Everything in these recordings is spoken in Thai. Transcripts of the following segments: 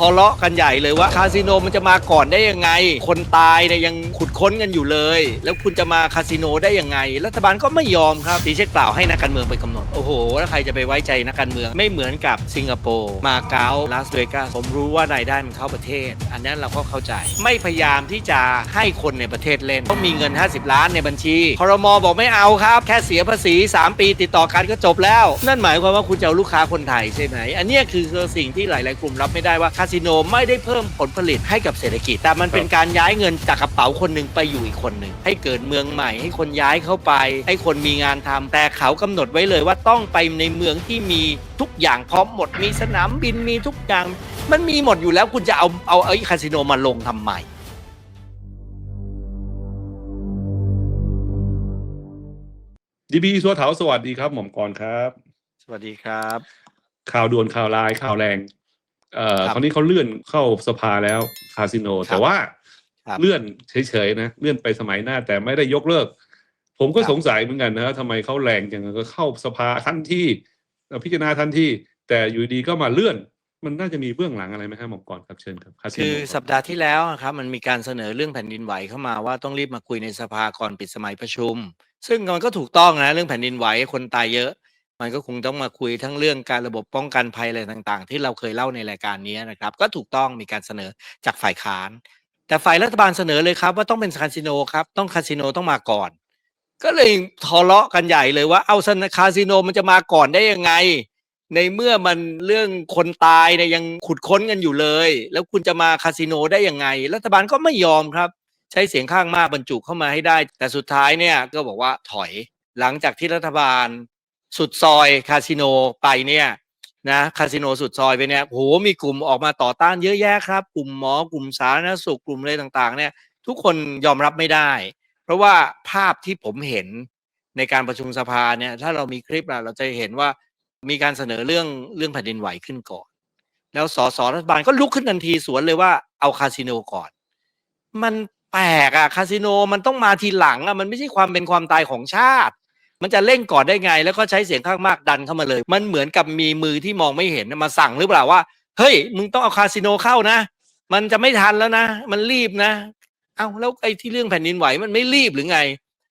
ทะเลาะกันใหญ่เลยว่าคาสิโนมันจะมาก่อนได้ยังไง คนตายเนี่ยยังขุดค้นกันอยู่เลย แล้วคุณจะมาคาสิโนได้ยังไง รัฐบาลก็ไม่ยอมครับตีเช็คกล่าวให้นักการเมืองไปกำหนด โอ้โห แล้วใครจะไปไว้ใจนักการเมืองไม่เหมือนกับสิงคโปร์มาเก๊าลาสเวกัสผมรู้ว่ารายได้มันเข้าประเทศ อันนั้นเราก็เข้าใจ ไม่พยายามที่จะให้คนในประเทศเล่นต้องมีเงิน 50 ล้านในบัญชีคอรมอบอกไม่เอาครับ แค่เสียภาษี 3 ปีติดต่อกันก็จบแล้ว นั่นหมายความว่าคุณจะเอาลูกค้าคนไทยใช่ไหมอันนี้คือสิ่งที่หลาย ๆ กลุ่มรับไม่ได้ว่าคาสิโนไม่ได้เพิ่มผลผลิตให้กับเศรษฐกิจ แต่มันเป็นการย้ายเงินจากกระเป๋าคนหนึ่งไปอยู่อีกคนหนึ่งให้เกิดเมืองใหม่ ให้คนย้ายเข้าไป ให้คนมีงานทำแต่เขากำหนดไว้เลยว่าต้องไปในเมืองที่มีทุกอย่างพร้อมหมดมีสนามบินมีทุกอย่าง มันมีหมดอยู่แล้วคุณจะเอาเอาไอ้คาสิโนมาลงทำไมดีบีสัวเถาสวัสดีครับ หม่อมกรครับ สวัสดีครับ ข่าวด่วนข่าวร้ายข่าวแรง เอ่อครับคราวนี้เขาเลื่อนเข้าสภาแล้วคาสิโน ครับแต่ว่าครับเลื่อนเฉยๆนะเลื่อนไปสมัยหน้าแต่ไม่ได้ยกเลิก ผมก็ครับ สงสัยเหมือนกันนะทำไมเขาแรงจังก็เข้าสภาทันทีเอ่อพิจารณาทันทีแต่อยู่ดีก็มาเลื่อน มันน่าจะมีเบื้องหลังอะไรไหมครับหม่อมกรครับเชิญครับคาสิโนคือสัปดาห์ที่แล้วอะครับมันมีการเสนอเรื่องแผ่นดินไหวเข้ามาว่าต้องรีบมาคุยในสภาก่อนปิดสมัยประชุม ซึ่งมันก็ถูกต้องนะเรื่องแผ่นดินไหวคนตายเยอะ มันก็คงต้องมาคุยทั้งเรื่องการระบบป้องกันภัยอะไรต่างๆ ที่เราเคยเล่าในรายการนี้นะครับ ก็ถูกต้องมีการเสนอจากฝ่ายค้าน แต่ฝ่ายรัฐบาลเสนอเลยครับ ว่าต้องเป็นคาสิโนครับต้องคาสิโนต้องมาก่อน ก็เลยทะเลาะกันใหญ่เลยว่าเอาคาสิโนมันจะมาก่อนได้ยังไง ในเมื่อมันเรื่องคนตายเนี่ยยังขุดค้นกันอยู่เลย แล้วคุณจะมาคาสิโนได้ยังไง รัฐบาลก็ไม่ยอมครับ ใช้เสียงข้างมากบรรจุเข้ามาให้ได้ แต่สุดท้ายเนี่ยก็บอกว่าถอยหลังจากที่รัฐบาล สุดซอยคาสิโนไปเนี่ยนะคาสิโนสุดซอยไปเนี่ยโหมีกลุ่มออกมาต่อต้านเยอะแยะครับ กลุ่มหมอกลุ่มสาธารณสุขกลุ่มอะไรต่างๆ เนี่ย ทุกคนยอมรับไม่ได้ เพราะว่าภาพที่ผมเห็นในการประชุมสภาเนี่ย ถ้าเรามีคลิปเราจะเห็นว่ามีการเสนอเรื่องเรื่องแผ่นดินไหวขึ้นก่อน แล้วสสรัฐบาลก็ลุกขึ้นทันทีสวนเลยว่าเอาคาสิโนก่อน มันแปลกอะคาสิโนมันต้องมาทีหลังอะมันไม่ใช่ความเป็นความตายของชาติ มันจะเร่งก่อนได้ไง แล้วก็ใช้เสียงข้างมากดันเข้ามาเลย มันเหมือนกับมีมือที่มองไม่เห็นมาสั่งหรือเปล่าว่า เฮ้ย มึงต้องเอาคาสิโนเข้านะ มันจะไม่ทันแล้วนะ มันรีบนะ เอาแล้วไอ้ที่เรื่องแผ่นดินไหวมันไม่รีบหรือไง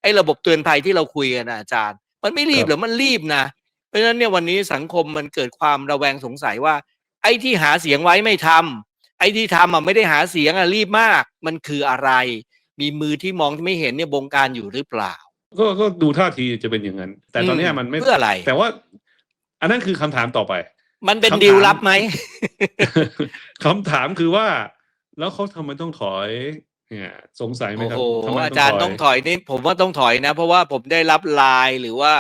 ไอ้ระบบเตือนภัยที่เราคุยกันนะอาจารย์ มันไม่รีบครับหรือมันรีบนะ เพราะฉะนั้นเนี่ยวันนี้สังคมมันเกิดความระแวงสงสัยว่า ไอ้ที่หาเสียงไว้ไม่ทำไอ้ที่ทำอะไม่ได้หาเสียงอะรีบมาก มันคืออะไร มีมือที่มองที่ไม่เห็นเนี่ยบงการอยู่หรือเปล่า ก็ก็ดูท่าทีจะเป็นอย่างนั้น แต่ตอนเนี้ยอืมมันไม่เพื่ออะไร แต่ว่า อันนั้นคือคำถามต่อไป มันเป็นคำถาม ดีลลับไหม คำถามคือว่า แล้วเขาทำไมต้องถอย เนี่ย สงสัยไหมโอ้ครับโหทำไมอาจารย์ต้องถอยนี่ผมว่าต้องถอยนะ เพราะว่าผมได้รับไลน์หรือว่า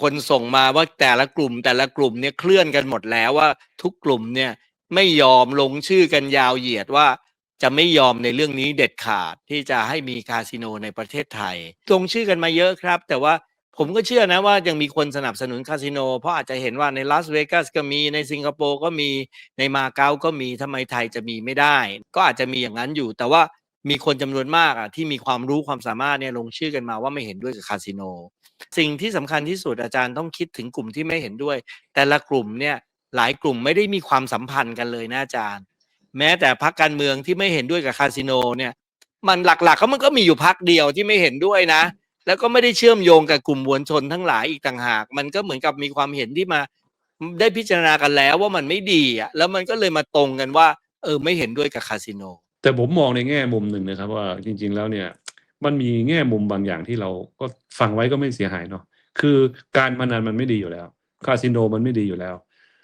คนส่งมาว่าแต่ละกลุ่ม แต่ละกลุ่มเนี่ยเคลื่อนกันหมดแล้วว่า ทุกกลุ่มเนี่ย ไม่ยอมลงชื่อกันยาวเหยียดว่า จะไม่ยอมในเรื่องนี้เด็ดขาดที่จะให้มีคาสิโนในประเทศไทยลงชื่อกันมาเยอะครับ แต่ว่าผมก็เชื่อนะว่ายังมีคนสนับสนุนคาสิโน เพราะอาจจะเห็นว่าในลาสเวกัสก็มีในสิงคโปร์ก็มีในมาเก๊าก็มีทำไมไทยจะมีไม่ได้ ก็อาจจะมีอย่างนั้นอยู่ แต่ว่ามีคนจำนวนมากอะที่มีความรู้ความสามารถเนี่ยลงชื่อกันมาว่าไม่เห็นด้วยกับคาสิโน สิ่งที่สำคัญที่สุดอาจารย์ต้องคิดถึงกลุ่มที่ไม่เห็นด้วย แต่ละกลุ่มเนี่ยหลายกลุ่มไม่ได้มีความสัมพันธ์กันเลยนะอาจารย์ แม้แต่พรรคการเมืองที่ไม่เห็นด้วยกับคาสิโนเนี่ยมันหลักๆเขามันก็มีอยู่พรรคเดียวที่ไม่เห็นด้วยนะ แล้วก็ไม่ได้เชื่อมโยงกับกลุ่มมวลชนทั้งหลายอีกต่างหาก มันก็เหมือนกับมีความเห็นที่มาได้พิจารณากันแล้วว่ามันไม่ดีอะแล้วมันก็เลยมาตรงกันว่า เออไม่เห็นด้วยกับคาสิโน แต่ผมมองในแง่มุมหนึ่งนะครับ ว่าจริง ๆ แล้วเนี่ย มันมีแง่มุมบางอย่างที่เราก็ฟังไว้ก็ไม่เสียหายเนาะคือการพนันมันไม่ดีอยู่แล้ว คาสิโนมันไม่ดีอยู่แล้ว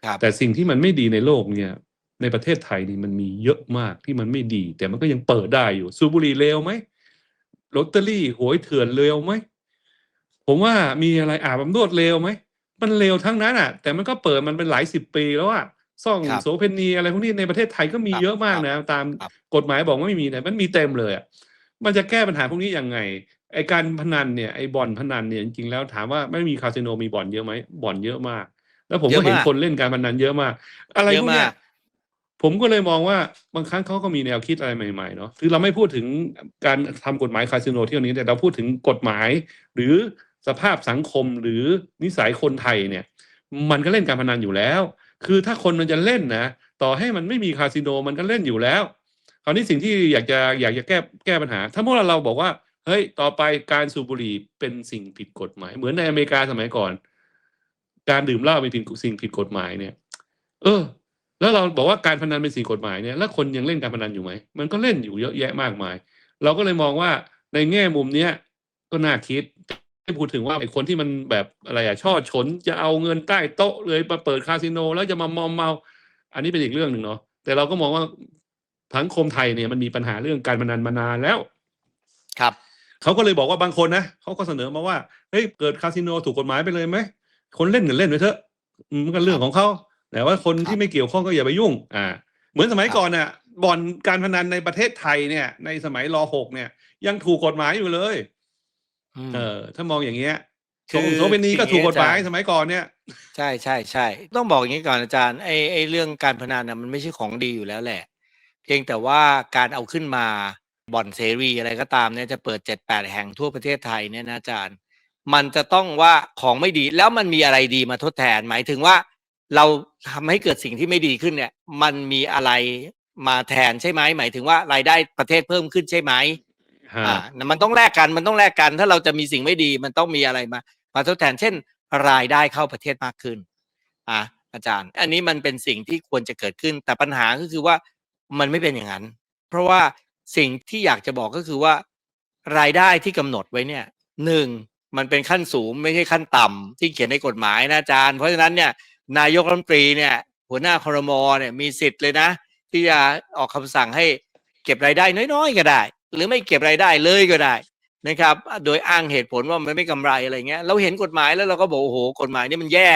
ครับแต่สิ่งที่มันไม่ดีในโลกเนี่ย ในประเทศไทยนี่มันมีเยอะมากที่มันไม่ดี แต่มันก็ยังเปิดได้อยู่ สูบบุหรี่เลวไหมลอตเตอรี่หวยเถื่อนเลวไหมผมว่ามีอะไรอาบอบนวดเลวไหมมันเลวทั้งนั้นอะ แต่มันก็เปิดมันเป็นหลายสิบปีแล้วอะซ่องครับโสเพณีอะไรพวกนี้ในประเทศไทยก็มีครับเยอะมากครับนะ ตามครับกฎหมายบอกว่าไม่มีแต่มันมีเต็มเลยอะมันจะแก้ปัญหาพวกนี้ยังไงไอการพนันเนี่ยไอบ่อนพนันเนี่ยจริงๆแล้วถามว่าไม่มีคาสิโนมีบ่อนเยอะไหมบ่อนเยอะมาก แล้วผมเยก็อะเห็นมากคนเล่นการพนันเยอะมาก อะไรเยพอะวกเนี้มายก ผมก็เลยมองว่าบางครั้งเขาก็มีแนวคิดอะไรใหม่ๆเนาะคือเราไม่พูดถึงการทำกฎหมายคาสิโนเที่ยวนี้แต่เราพูดถึงกฎหมาย หรือสภาพสังคมหรือนิสัยคนไทยเนี่ย มันก็เล่นการพนันอยู่แล้ว คือถ้าคนมันจะเล่นนะต่อให้มันไม่มีคาสิโนมันก็เล่นอยู่แล้วคราวนี้สิ่งที่อยากจะอยากจะแก้แก้ปัญหา ถ้าเมื่อเราบอกว่าเฮ้ยต่อไปการสูบบุหรี่เป็นสิ่งผิดกฎหมาย เหมือนในอเมริกาสมัยก่อน การดื่มเหล้าเป็นสิ่งผิดกฎหมายเนี่ย เออ แล้วเราบอกว่าการพนันเป็นสิ่งกฎหมายเนี่ยแล้วคนยังเล่นการพนันอยู่ไหมมันก็เล่นอยู่เยอะแยะมากมาย เราก็เลยมองว่าในแง่มุมเนี้ยก็น่าคิดให้พูดถึงว่าไอ้คนที่มันแบบอะไรอะช่อฉนจะเอาเงินใต้โต๊ะเลยมาเปิดคาสิโน แล้วจะมามอมเมา อันนี้เป็นอีกเรื่องหนึ่งเนาะแต่เราก็มองว่าสังคมไทยเนี่ยมันมีปัญหาเรื่องการพนันมานานแล้ว ครับเขาก็เลยบอกว่าบางคนนะเขาก็เสนอมาว่าเฮ้ยเกิดคาสิโนถูกกฎหมายไปเลยไหมคนเล่นเงินเล่นไปเถอะอืมมันก็เรื่องของเขา แต่ว่าคนครับที่ไม่เกี่ยวข้องก็อย่าไปยุ่ง อ่า เหมือนสมัยก่อนน่ะบ่อนการพนันในประเทศไทยเนี่ย ในสมัยรหกเนี่ย ยังถูกกฎหมายอยู่เลยอืมเออ ถ้ามองอย่างเงี้ยคือโสเภณีก็ถูกกฎหมายอย่างเงี้ยสมัยก่อนเนี่ย ใช่ใช่ใช่ต้องบอกอย่างนี้ก่อนอาจารย์ไอ้ไอ้เรื่องการพนันนะมันไม่ใช่ของดีอยู่แล้วแหละ เพียงแต่ว่าการเอาขึ้นมาบ่อนเสรีอะไรก็ตามเนี่ยจะเปิดเจ็ดแปดแห่งทั่วประเทศไทยเนี่ยนะอาจารย์ มันจะต้องว่าของไม่ดีแล้วมันมีอะไรดีมาทดแทน หมายถึงว่า เราทำให้เกิดสิ่งที่ไม่ดีขึ้นเนี่ย มันมีอะไรมาแทนใช่ไหมหมายถึงว่ารายได้ประเทศเพิ่มขึ้นใช่ไหมฮะอ่ามันต้องแลกกันมันต้องแลกกัน ถ้าเราจะมีสิ่งไม่ดีมันต้องมีอะไรมา มาทดแทนเช่น รายได้เข้าประเทศมากขึ้นอะอาจารย์ อันนี้มันเป็นสิ่งที่ควรจะเกิดขึ้น แต่ปัญหาก็คือว่ามันไม่เป็นอย่างนั้น เพราะว่าสิ่งที่อยากจะบอกก็คือว่า รายได้ที่กำหนดไว้เนี่ยหนึ่งมันเป็นขั้นสูงไม่ใช่ขั้นต่ำที่เขียนในกฎหมายนะอาจารย์ เพราะฉะนั้นเนี่ย นายกรัฐมนตรีเนี่ยหัวหน้าครมเนี่ยมีสิทธิ์เลยนะ ที่จะออกคำสั่งให้เก็บรายได้น้อยๆก็ได้ หรือไม่เก็บรายได้เลยก็ได้นะครับ โดยอ้างเหตุผลว่ามันไม่กำไรอะไรเงี้ยเราเห็นกฎหมายแล้วเราก็บอกโอ้โหกฎหมายนี่มันแย่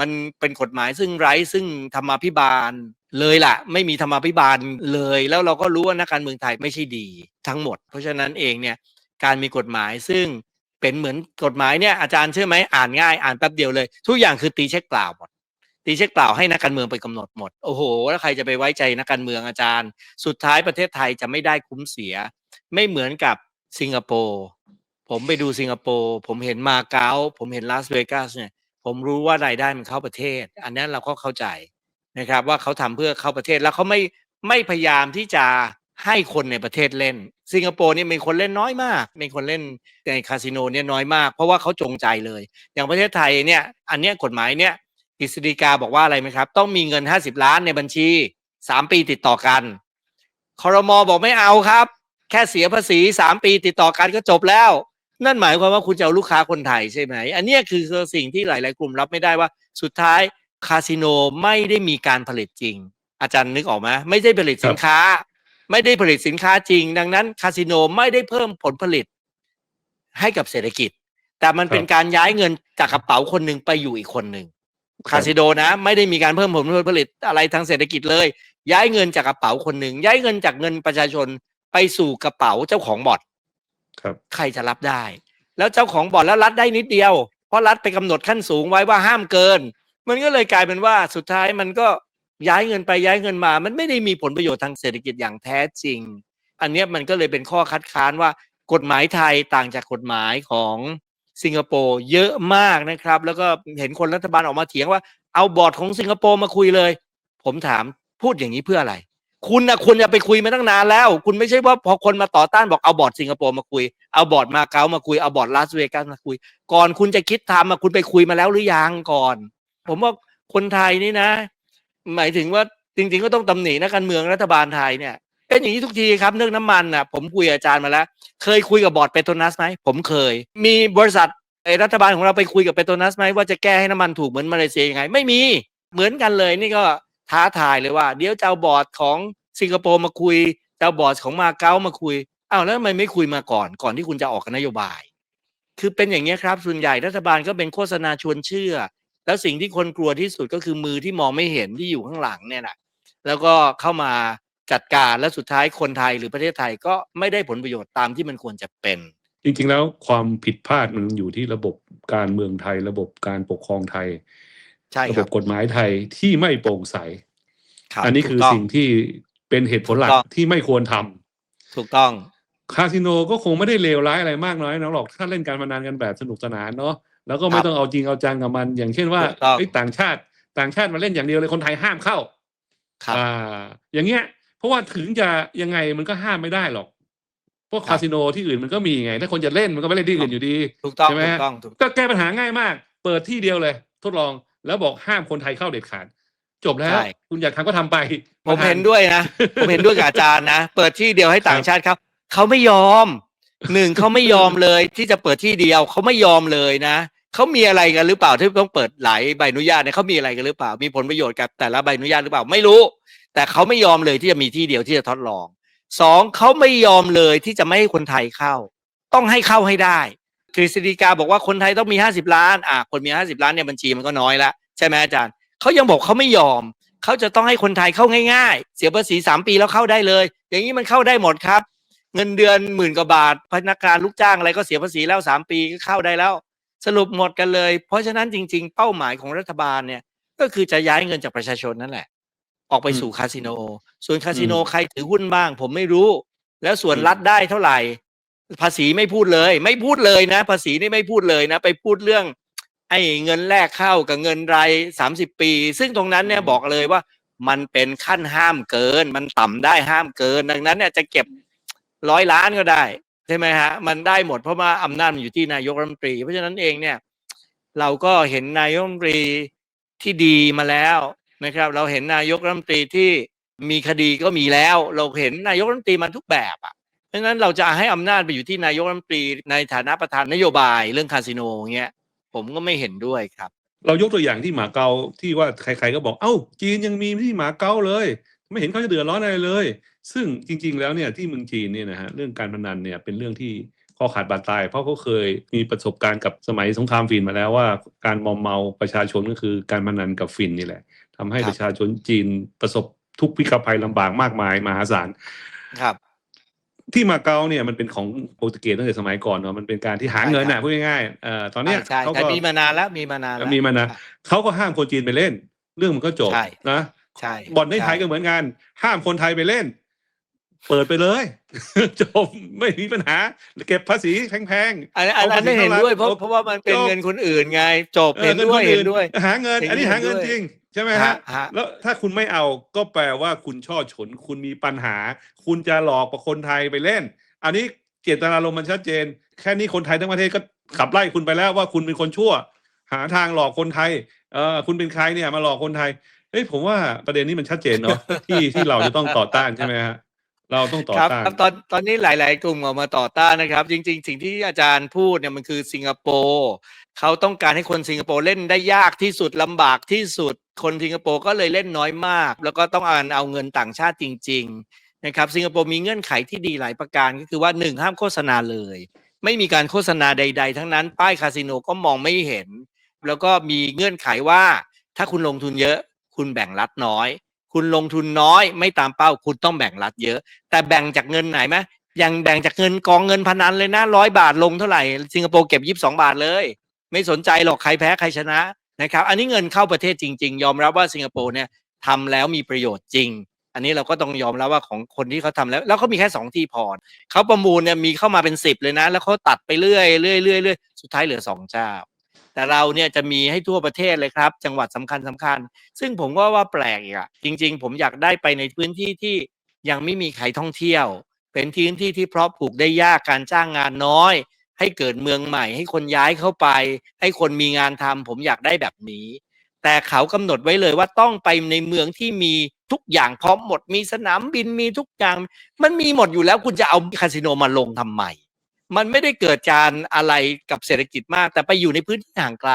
มันเป็นกฎหมายซึ่งไร้ซึ่งธรรมาภิบาลเลยล่ะ ไม่มีธรรมาภิบาลเลย แล้วเราก็รู้ว่านักการเมืองไทยไม่ใช่ดีทั้งหมด เพราะฉะนั้นเองเนี่ยการมีกฎหมายซึ่งเป็นเหมือนกฎหมายเนี่ยอาจารย์เชื่อไหมอ่านง่ายอ่านแป๊บเดียวเลย ทุกอย่างคือตีเช็คเปล่าหมด ตีเช็คเปล่าให้นักการเมืองไปกำหนดหมด โอ้โห แล้วใครจะไปไว้ใจนักการเมืองอาจารย์ สุดท้ายประเทศไทยจะไม่ได้คุ้มเสีย ไม่เหมือนกับสิงคโปร์ ผมไปดูสิงคโปร์ ผมเห็นมาเก๊า ผมเห็นลาสเวกัสเนี่ย ผมรู้ว่ารายได้มันเข้าประเทศ อันนั้นเราก็เข้าใจนะครับว่าเขาทำเพื่อเข้าประเทศแล้วเขาไม่ไม่พยายามที่จะให้คนในประเทศเล่น สิงคโปร์เนี่ยมีคนเล่นน้อยมากมีคนเล่นในคาสิโนเนี่ยน้อยมาก เพราะว่าเขาจงใจเลย อย่างประเทศไทยเนี่ย อันเนี้ยกฎหมายเนี่ย กฤษฎีกาบอกว่าอะไรไหมครับ ต้องมีเงินห้าสิบล้านในบัญชีสามปีติดต่อกันคอรมอบอกไม่เอาครับ แค่เสียภาษีสามปีติดต่อกันก็จบแล้ว นั่นหมายความว่าคุณจะเอาลูกค้าคนไทยใช่ไหม อันเนี้ยคือสิ่งที่หลาย ๆ กลุ่มรับไม่ได้ว่าสุดท้ายคาสิโนไม่ได้มีการผลิตจริง อาจารย์นึกออกไหมไม่ได้ผลิตสินค้า ไม่ได้ผลิตสินค้าจริง ดังนั้นคาสิโนไม่ได้เพิ่มผลผลิตให้กับเศรษฐกิจ แต่มันเป็นการย้ายเงินจากกระเป๋าคนหนึ่งไปอยู่อีกคนหนึ่ง คาสิโนนะ ไม่ได้มีการเพิ่มผลผลิตอะไรทางเศรษฐกิจเลย ย้ายเงินจากกระเป๋าคนหนึ่งย้ายเงินจากเงินประชาชนไปสู่กระเป๋าเจ้าของบ่อนครับ ใครจะรับได้ แล้วเจ้าของบ่อนแล้วรัดได้นิดเดียว เพราะรัฐไปกำหนดขั้นสูงไว้ว่าห้ามเกิน มันก็เลยกลายเป็นว่าสุดท้ายมันก็ย้ายเงินไปย้ายเงินมา มันไม่ได้มีผลประโยชน์ทางเศรษฐกิจอย่างแท้จริง อันเนี้ยมันก็เลยเป็นข้อคัดค้านว่ากฎหมายไทยต่างจากกฎหมายของ สิงคโปร์เยอะมากนะครับ แล้วก็เห็นคนรัฐบาลออกมาเถียงว่าเอาบอร์ดของสิงคโปร์มาคุยเลย ผมถามพูดอย่างนี้เพื่ออะไร คุณนะคุณจะไปคุยมาตั้งนานแล้ว คุณไม่ใช่ว่าพอคนมาต่อต้านบอกเอาบอร์ดสิงคโปร์มาคุย เอาบอร์ดมาเก๊ามาคุยเอาบอร์ดลาสเวกัสมาคุย ก่อนคุณจะคิดทำอะคุณไปคุยมาแล้วหรือยังก่อน ผมว่าคนไทยนี่นะ หมายถึงว่าจริง ๆ ก็ต้องตำหนินักการเมืองรัฐบาลไทยเนี่ย เป็นอย่างนี้ทุกทีครับเรื่องน้ำมันน่ะผมคุยกับอาจารย์มาแล้ว เคยคุยกับบอร์ดเปโตรนัสไหมผมเคย มีบริษัทไอรัฐบาลของเราไปคุยกับเปโตรนัสไหมว่าจะแก้ให้น้ำมันถูกเหมือนมาเลเซียยังไง ไม่มีเหมือนกันเลยนี่ก็ท้าทายเลยว่า เดี๋ยวจะเอาบอร์ดของสิงคโปร์มาคุยจะเอาบอร์ดของมาเก๊ามาคุยอ้าวแล้วทำไมไม่คุยมาก่อนก่อนที่คุณจะออกนโยบาย คือเป็นอย่างนี้ครับส่วนใหญ่รัฐบาลก็เป็นโฆษณาชวนเชื่อ แล้วสิ่งที่คนกลัวที่สุดก็คือมือที่มองไม่เห็นที่อยู่ข้างหลังเนี่ยนะแล้วก็เข้ามา จัดการและสุดท้ายคนไทยหรือประเทศไทยก็ไม่ได้ผลประโยชน์ตามที่มันควรจะเป็น จริงๆแล้วความผิดพลาดมันอยู่ที่ระบบการเมืองไทย ระบบการปกครองไทยใช่ระคบรับบกฎหมายไทยที่ไม่โปร่งใสครับอันนี้คือถูกต้งสิ่งที่เป็นเหตุผลหลักถูกต้องที่ไม่ควรทำถูกต้องคาสิโนก็คงไม่ได้เลวร้ายอะไรมากน้อยนะหรอกถ้าเล่นการพนันกันแบบสนุกสนานเนาะแล้วก็ไม่ครับต้องเอาจริงเอาจังกับมัน อย่างเช่นว่าถูกต้องเอ้ยต่างชาติต่างชาติมาเล่นอย่างเดียวเลยคนไทยห้ามเข้าครับอ่าอย่างเงี้ย เพราะว่าถึงจะยังไงมันก็ห้ามไม่ได้หรอกเพราะครับคาสิโนที่อื่นมันก็มีไง ถ้าคนจะเล่นมันก็ไปเล่นที่อื่นอยู่ดีถูกต้องใช่ไหมถูฮะกต้องถูกก็แก้ปัญหาง่ายมาก เปิดที่เดียวเลย ทดลองแล้วบอกห้ามคนไทยเข้าเด็ดขาด จบแล้วใช่คุณอยากทำก็ทำไป ผมเห็นด้วยนะ ผมเห็นด้วยกับอาจารย์นะ เปิดที่เดียวให้ต่างชาติครับ เขาไม่ยอมหนึ่งเขาไม่ยอมเลยที่จะเปิดที่เดียวเขาไม่ยอมเลยนะเขามีอะไรกันหรือเปล่าที่ต้องเปิดหลายใบอนุญาตเนี่ยเขามีอะไรกันหรือเปล่า มีผลประโยชน์กับแต่ละใบอนุญาตหรือเปล่าไม่รู้ แต่เขาไม่ยอมเลยที่จะมีที่เดียวที่จะทดลองสองเขาไม่ยอมเลยที่จะไม่ให้คนไทยเข้า ต้องให้เข้าให้ได้กฤษฎีกาบอกว่าคนไทยต้องมีห้าสิบล้านอะคนมีห้าสิบล้านเนี่ยบัญชีมันก็น้อยละใช่ไหมอาจารย์เขายังบอกเขาไม่ยอมเขาจะต้องให้คนไทยเข้าง่ายๆ เสียภาษีสามปีแล้วเข้าได้เลย อย่างนี้มันเข้าได้หมดครับ เงินเดือนหมื่นกว่าบาท พนักงานลูกจ้างอะไรก็เสียภาษีแล้วสามปีก็เข้าได้แล้ว สรุปหมดกันเลย เพราะฉะนั้นจริง ๆ เป้าหมายของรัฐบาลเนี่ยก็คือจะย้ายเงินจากประชาชนนั่นแหละ ออกไปสู่คาสิโน ส่วนคาสิโนใครถือหุ้นบ้าง ผมไม่รู้ แล้วส่วนรัฐได้เท่าไหร่ ภาษีไม่พูดเลย ไม่พูดเลยนะ ภาษีนี่ไม่พูดเลยนะ ไปพูดเรื่อง ไอ้เงินแรกเข้ากับเงินรายสามสิบปี ซึ่งตรงนั้นเนี่ยบอกเลยว่า มันเป็นขั้นห้ามเกิน มันต่ำได้ห้ามเกิน ดังนั้นเนี่ยจะเก็บร้อยล้านก็ได้ใช่ไหมฮะ มันได้หมดเพราะว่าอำนาจมันอยู่ที่นายกรัฐมนตรี เพราะฉะนั้นเองเนี่ย เราก็เห็นนายกรัฐมนตรีที่ดีมาแล้ว นะครับ เราเห็นนายกรัฐมนตรีที่มีคดีก็มีแล้ว เราเห็นนายกรัฐมนตรีมาทุกแบบอะเพราะฉะนั้นเราจะให้อำนาจไปอยู่ที่นายกรัฐมนตรีในฐานะประธานนโยบายเรื่องคาสิโนอย่างเงี้ยผมก็ไม่เห็นด้วยครับ เรายกตัวอย่างที่หมาเกาที่ว่าใครๆก็บอกเอ้าจีนยังมีที่หมาเกาเลย ไม่เห็นเขาจะเดือดร้อนอะไรเลย ซึ่งจริง ๆ แล้วเนี่ยที่เมืองจีนเนี่ยนะฮะเรื่องการพนันเนี่ยเป็นเรื่องที่ข้อขาดบาดตาย เพราะเขาเคยมีประสบการณ์กับสมัยสงครามฟินมาแล้วว่า การมอมเมาประชาชนก็คือการพนันกับฟินนี่แหละ ทำให้ครับประชาชนจีนประสบทุกข์พิกภัยลำบากมากมายมหาศาลครับ ที่มาเก๊าเนี่ยมันเป็นของโปรตุเกสตั้งแต่สมัยก่อนเนาะมันเป็นการที่หาใช่เงินครัน่ะบพูดง่ายๆเอ่อตอนเนี้ยใช่เขาแต่ก็มีมานานแล้วมีมานานแล้วมีมานานเขาก็ห้ามคนจีนไปเล่น เรื่องมันก็จบใช่นะใช่บ่อนในไทยก็ใช่เหมือนกัน ห้ามคนไทยไปเล่น เปิดไปเลย จบไม่มีปัญหา เก็บภาษีแพงอันนี้อันเอาอันนี้ภาษีเห็นเข้ารัฐด้วยเพราะเอาเพราะว่ามันเป็นจบเงินคนอื่นไง จบๆเห็นงิด้วยคเห็นอื่ด้วย หาเงินเห็นอันนี้หาเงินด้วยจริงใช่ไหมฮะฮะฮะ แล้วถ้าคุณไม่เอาก็แปลว่าคุณช่อฉน คุณมีปัญหา คุณจะหลอกกับคนไทยไปเล่น อันนี้เจตนารมณ์มันชัดเจน แค่นี้คนไทยทั้งประเทศก็ขับไล่คุณไปแล้วว่าคุณเป็นคนชั่ว หาทางหลอกคนไทย เออคุณเป็นใครเนี่ยมาหลอกคนไทยเอ้ยผมว่าประเด็นนี้มันชัดเจนเนาะที่ที่เราจะต้องต่อต้านใช่ไหมฮะ เราต้องต่อครับต้านครับตอนตอนนี้หลาย ๆ กลุ่มออกมาต่อต้านนะครับ จริง ๆ สิ่งที่อาจารย์พูดเนี่ยมันคือสิงคโปร์เขาต้องการให้คนสิงคโปร์เล่นได้ยากที่สุดลำบากที่สุด คนสิงคโปร์ก็เลยเล่นน้อยมาก แล้วก็ต้องการเอาเงินต่างชาติจริง ๆ นะครับ สิงคโปร์มีเงื่อนไขที่ดีหลายประการก็คือว่าหนึ่งห้ามโฆษณาเลย ไม่มีการโฆษณาใด ๆ ทั้งนั้น ป้ายคาสิโนก็มองไม่เห็น แล้วก็มีเงื่อนไขว่าถ้าคุณลงทุนเยอะ คุณแบ่งรัดน้อย คุณลงทุนน้อยไม่ตามเป้า คุณต้องแบ่งรัดเยอะ แต่แบ่งจากเงินไหนไหมยังแบ่งจากเงินกองเงินพนันเลยนะร้อยบาทลงเท่าไหร่สิงคโปร์เก็บยี่สิบสองบาทเลย ไม่สนใจหรอกใครแพ้ใครชนะนะครับ อันนี้เงินเข้าประเทศจริง ๆ ยอมรับว่าสิงคโปร์เนี่ยทำแล้วมีประโยชน์จริง อันนี้เราก็ต้องยอมรับว่าของคนที่เขาทำแล้ว แล้วเขามีแค่สองที่พอเขาประมูลเนี่ยมีเข้ามาเป็นสิบเลยนะ แล้วเขาตัดไปเรื่อยเรื่อยเรื่อยเรื่อยสุดท้ายเหลือสองเจ้า แต่เราเนี่ยจะมีให้ทั่วประเทศเลยครับ จังหวัดสำคัญสำคัญ ซึ่งผมก็ว่าแปลกอีกอะจริง ๆ ผมอยากได้ไปในพื้นที่ที่ยังไม่มีใครท่องเที่ยว เป็นพื้นที่ที่เพาะปลูกได้ยากการจ้างงานน้อย ให้เกิดเมืองใหม่ ให้คนย้ายเข้าไป ให้คนมีงานทำผมอยากได้แบบนี้ แต่เขากำหนดไว้เลยว่าต้องไปในเมืองที่มีทุกอย่างพร้อมหมดมีสนามบินมีทุกอย่าง มันมีหมดอยู่แล้วคุณจะเอาคาสิโนมาลงทำไม มันไม่ได้เกิดการอะไรกับเศรษฐกิจมาก แต่ไปอยู่ในพื้นที่ห่างไกล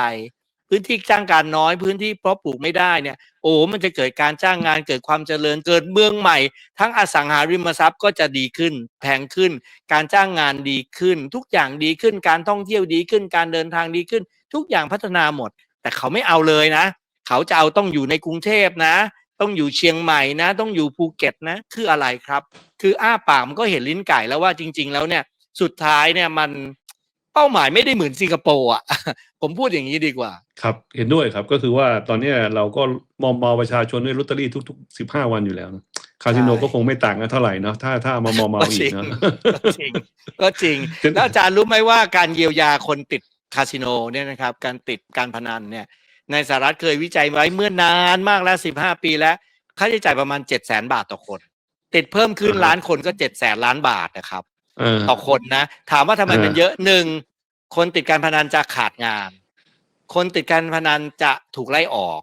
พื้นที่จ้างการน้อยพื้นที่เพาะปลูกไม่ได้เนี่ยโอ้มันจะเกิดการจ้างงานเกิดความเจริญเกิดเมืองใหม่ ทั้งอสังหาริมทรัพย์ก็จะดีขึ้นแพงขึ้น การจ้างงานดีขึ้น ทุกอย่างดีขึ้น การท่องเที่ยวดีขึ้น การเดินทางดีขึ้น ทุกอย่างพัฒนาหมด แต่เขาไม่เอาเลยนะ เขาจะเอาต้องอยู่ในกรุงเทพนะ ต้องอยู่เชียงใหม่นะ ต้องอยู่ภูเก็ตนะ คืออะไรครับ คืออ้าปากมันก็เห็นลิ้นไก่แล้วว่าจริง ๆ แล้วเนี่ย สุดท้ายเนี่ยมันเป้าหมายไม่ได้เหมือนสิงคโปร์อะ ผมพูดอย่างนี้ดีกว่า ครับเห็นด้วยครับก็คือว่าตอนเนี้ยเราก็มอมเมาประชาชนด้วยลอตเตอรี่ทุกๆสิบห้าวันอยู่แล้วนะคาสิโนใช่ก็คงไม่ต่างกันเท่าไหร่เนาะถ้าถ้ามามอมเมาก็อีจริกงเนาะก็จริงก็จริงเป็นแล้วอาจารย์รู้ไหมว่าการเยียวยาคนติดคาสิโนเนี่ยนะครับ การติดการพนันเนี่ย ในสหรัฐเคยวิจัยไว้เมื่อนานมากแล้วสิบห้าปีแล้ว ค่าใช้จ่ายประมาณเจ็ดแสนบาทต่อคน ติดเพิ่มขึ้นอ่าฮะล้านคนก็เจ็ดแสนล้านบาทนะครับเออ ต่อคนนะ ถามว่าทำไมอ่ามัมันเยอะหนึ่งคนติดการพนันจะขาดงาน คนติดการพนันจะถูกไล่ออก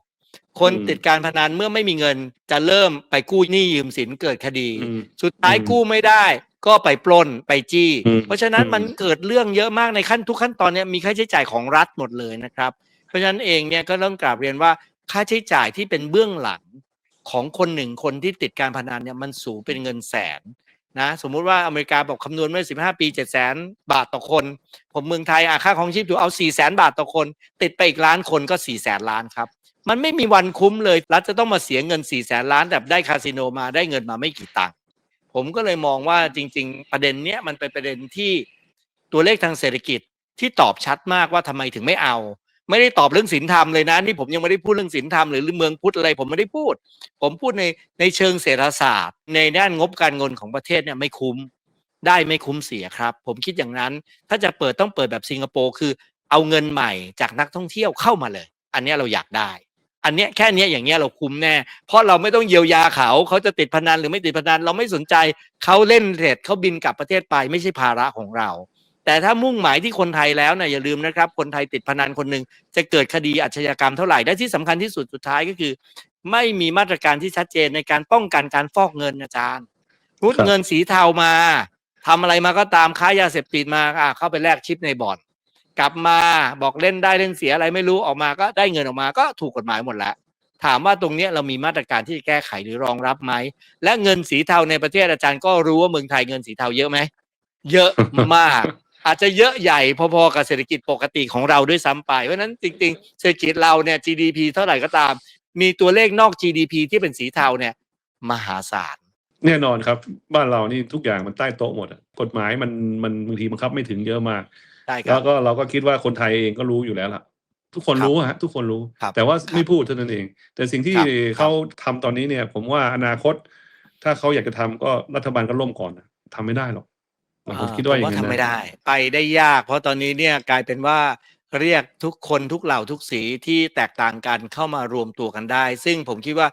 คนติดการพนันเมื่อไม่มีเงินจะเริ่มไปกู้หนี้ยืมสินเกิดคดีอืมสุดท้ายอืมกู้ไม่ได้ ก็ไปปล้นไปจี้อืมเพราะฉะนั้นอืมมันเกิดเรื่องเยอะมากในขั้นทุกขั้นตอนเนี้ยมีค่าใช้จ่ายของรัฐหมดเลยนะครับ เพราะฉะนั้นเองเนี่ยก็ต้องกราบเรียนว่าค่าใช้จ่ายที่เป็นเบื้องหลังของคนหนึ่งคนที่ติดการพนันเนี่ยมันสูงเป็นเงินแสน นะสมมุติว่าอเมริกาบอกคำนวณเมื่อ 15 ปี 7 0 0 0 0 บาทต่อคน ผมเมืองไทยอะค่าของชีพถูกเอา 4 0 0 0 0 0 บาทต่อคน ติดไปอีกล้านคนก็4 0 0 0 0 0 ล้านครับ มันไม่มีวันคุ้มเลยรัฐจะต้องมาเสียเงิน 4 0 0 0 0 0ล้านแบบได้คาสิโนมาได้เงินมาไม่กี่ตังค์ผมก็เลยมองว่าจริง ๆ ประเด็นเนี้ยมันเป็นประเด็นที่ตัวเลขทางเศรษฐกิจที่ตอบชัดมากว่าทำไมถึงไม่เอา ไม่ได้ตอบเรื่องศีลธรรมเลยนะนี่ผมยังไม่ได้พูดเรื่องศีลธรรมหรือเมืองพุทธอะไรผมไม่ได้พูด ผมพูดในในเชิงเศรษฐศาสตร์ ในด้านงบการเงินของประเทศเนี่ยไม่คุ้มได้ไม่คุ้มเสียครับ ผมคิดอย่างนั้น ถ้าจะเปิดต้องเปิดแบบสิงคโปร์คือ เอาเงินใหม่จากนักท่องเที่ยวเข้ามาเลย อันนี้เราอยากได้ อันเนี้ยแค่เนี้ยอย่างเงี้ยเราคุ้มแน่ เพราะเราไม่ต้องเยียวยาเขาเขาจะติดพนันหรือไม่ติดพนันเราไม่สนใจเขาเล่นเสร็จเขาบินกลับประเทศไปไม่ใช่ภาระของเรา แต่ถ้ามุ่งหมายที่คนไทยแล้วนะอย่าลืมนะครับ คนไทยติดพนันคนหนึ่งจะเกิดคดีอาชญากรรมเท่าไหร่และที่สำคัญที่สุดสุดท้ายก็คือ ไม่มีมาตรการที่ชัดเจนในการป้องกันการฟอกเงินอาจารย์รุดครับเงินสีเทามาทำอะไรมาก็ตามค้ายาเสพติดมาอะเข้าไปแลกชิปในบ่อน กลับมาบอกเล่นได้เล่นเสียอะไรไม่รู้ออกมาก็ได้เงินออกมาก็ถูกกฎหมายหมดแล้วถามว่าตรงเนี้ยเรามีมาตรการที่จะแก้ไขหรือรองรับไหม และเงินสีเทาในประเทศอาจารย์ก็รู้ว่าเมืองไทยเงินสีเทาเยอะไหม เยอะมาก อาจจะเยอะใหญ่พอๆกับเศรษฐกิจปกติของเราด้วยซ้ำไป เพราะฉะนั้นจริงๆ เศรษฐกิจเราเนี่ย GDP เท่าไหร่ก็ตาม มีตัวเลขนอก GDP ที่เป็นสีเทาเนี่ย มหาศาลแน่นอนครับ บ้านเรานี่ทุกอย่างมันใต้โต๊ะหมดอะกฎหมายมันมันบางทีบังคับไม่ถึงเยอะมากได้คแล้รัวบก็เราก็คิดว่าคนไทยเองก็รู้อยู่แล้วล่ะ ทุกคนครับรู้อะฮะทุกคนรู้ครับแต่ว่าครับไม่พูดเท่านั้นเอง แต่สิ่งที่ครับเขาทำตอนนี้เนี่ย ผมว่าอนาคต ถ้าเขาอยากจะทำก็รัฐบาลก็ล่มก่อนนะทำไม่ได้หรอก ผมคิดว่าอย่างผมนั้นทำไม่นะได้ ไปได้ยาก เพราะตอนนี้เนี่ยกลายเป็นว่าเรียกทุกคนทุกเหล่าทุกสีที่แตกต่างกันเข้ามารวมตัวกันได้ ซึ่งผมคิดว่า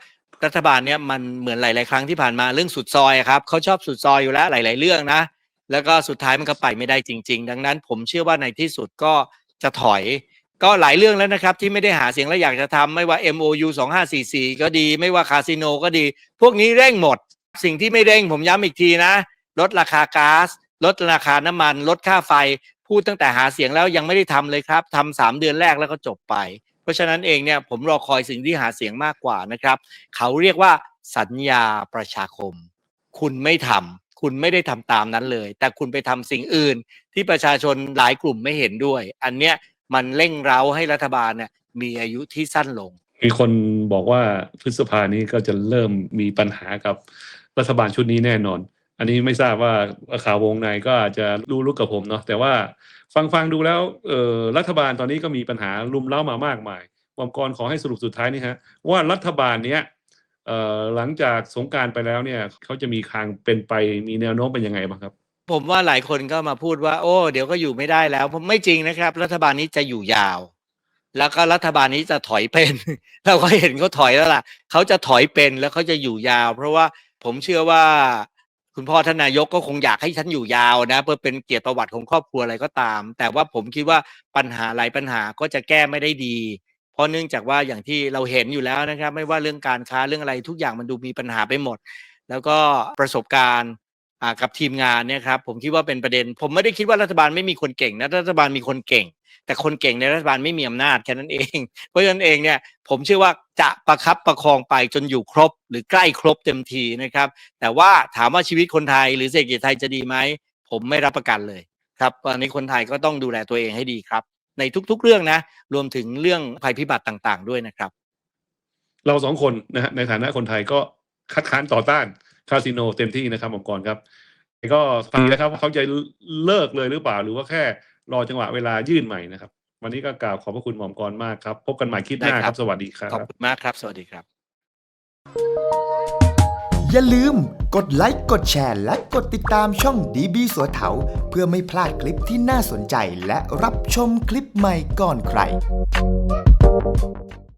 รัฐบาลเนี่ยมันเหมือนหลาย ๆ ครั้งที่ผ่านมาเรื่องสุดซอยอะครับเขาชอบสุดซอยอยู่แล้วหลาย ๆ เรื่องนะ แล้วก็สุดท้ายมันก็ไปไม่ได้จริง ๆ ดังนั้น ผมเชื่อว่าในที่สุดก็จะถอย ก็หลายเรื่องแล้วนะครับ ที่ไม่ได้หาเสียงและอยากจะทำไม่ว่า MOU 2544 ก็ดี ไม่ว่าคาสิโนก็ดี พวกนี้เร่งหมด สิ่งที่ไม่เร่งผมย้ำอีกทีนะ ลดราคาก๊าซ ลดราคาน้ำมัน ลดค่าไฟ พูดตั้งแต่หาเสียงแล้วยังไม่ได้ทำเลยครับทำสามเดือนแรกแล้วก็จบไป เพราะฉะนั้นเองเนี่ยผมรอคอยสิ่งที่หาเสียงมากกว่านะครับ เขาเรียกว่าสัญญาประชาคม คุณไม่ทำคุณไม่ได้ทำตามนั้นเลย แต่คุณไปทำสิ่งอื่น ที่ประชาชนหลายกลุ่มไม่เห็นด้วย อันเนี้ยมันเร่งเร้าให้รัฐบาลเนี่ยมีอายุที่สั้นลง มีคนบอกว่าพฤษภานี้ก็จะเริ่มมีปัญหากับรัฐบาลชุดนี้แน่นอน อันนี้ไม่ทราบว่าข่าววงในก็อาจจะรู้รู้กับผมเนาะแต่ว่าฟังฟังดูแล้วเออรัฐบาลตอนนี้ก็มีปัญหาลุมเล้ามามากมายวมกรขอให้สรุปสุดท้ายนี่ฮะว่ารัฐบาลเนี้ยหลังจากสงการไปแล้วเนี่ยเขาจะมีทางเป็นไปมีแนวโน้มเป็นยังไงบ้างครับ ผมว่าหลายคนก็มาพูดว่า โอ้เดี๋ยวก็อยู่ไม่ได้แล้วผมไม่จริงนะครับ รัฐบาลนี้จะอยู่ยาว แล้วก็รัฐบาลนี้จะถอยเป็น เราก็เห็นเขาถอยแล้วล่ะเขาจะถอยเป็นแล้วเขาจะอยู่ยาว เพราะว่าผมเชื่อว่า คุณพ่อท่านนายกก็คงอยากให้ฉันอยู่ยาวนะ เพื่อเป็นเกียรติประวัติของครอบครัวอะไรก็ตาม แต่ว่าผมคิดว่าปัญหาหลายปัญหาก็จะแก้ไม่ได้ดี เพราะเนื่องจากว่าอย่างที่เราเห็นอยู่แล้วนะครับ ไม่ว่าเรื่องการค้าเรื่องอะไรทุกอย่างมันดูมีปัญหาไปหมด แล้วก็ประสบการณ์กับทีมงานเนี่ยครับผมคิดว่าเป็นประเด็น ผมไม่ได้คิดว่ารัฐบาลไม่มีคนเก่งนะรัฐบาลมีคนเก่ง แต่คนเก่งในรัฐบาลไม่มีอำนาจแค่นั้นเอง เพราะฉะนั้นเองเนี่ยผมเชื่อว่า จะประคับประคองไปจนอยู่ครบหรือใกล้ครบเต็มทีนะครับ แต่ว่าถามว่าชีวิตคนไทยหรือเศรษฐกิจไทยจะดีไหม ผมไม่รับประกันเลยครับตอนนี้คนไทยก็ต้องดูแลตัวเองให้ดีครับ ในทุกๆเรื่องนะ รวมถึงเรื่องภัยพิบัติต่างๆ ด้วยนะครับ เราสองคนนะฮะในฐานะคนไทยก็คัดค้านต่อต้านคาสิโนเต็มที่นะครับองค์กรครับก็ฟังนะครับว่าเขาจะเลิกเลยหรือเปล่าหรือว่าแค่รอจังหวะเวลายื่นใหม่นะครับ วันนี้ก็กล่าวขอบพระคุณหม่อมกรมากครับ พบกันใหม่คลิปหน้าได้คครัรับบสวัสดีครัขอบบคุณมากครับ สวัสดีครับ อย่าลืมกดไลค์กดแชร์และกดติดตามช่องดีบีสัวเถาเพื่อไม่พลาดคลิปที่น่าสนใจและรับชมคลิปใหม่ก่อนใคร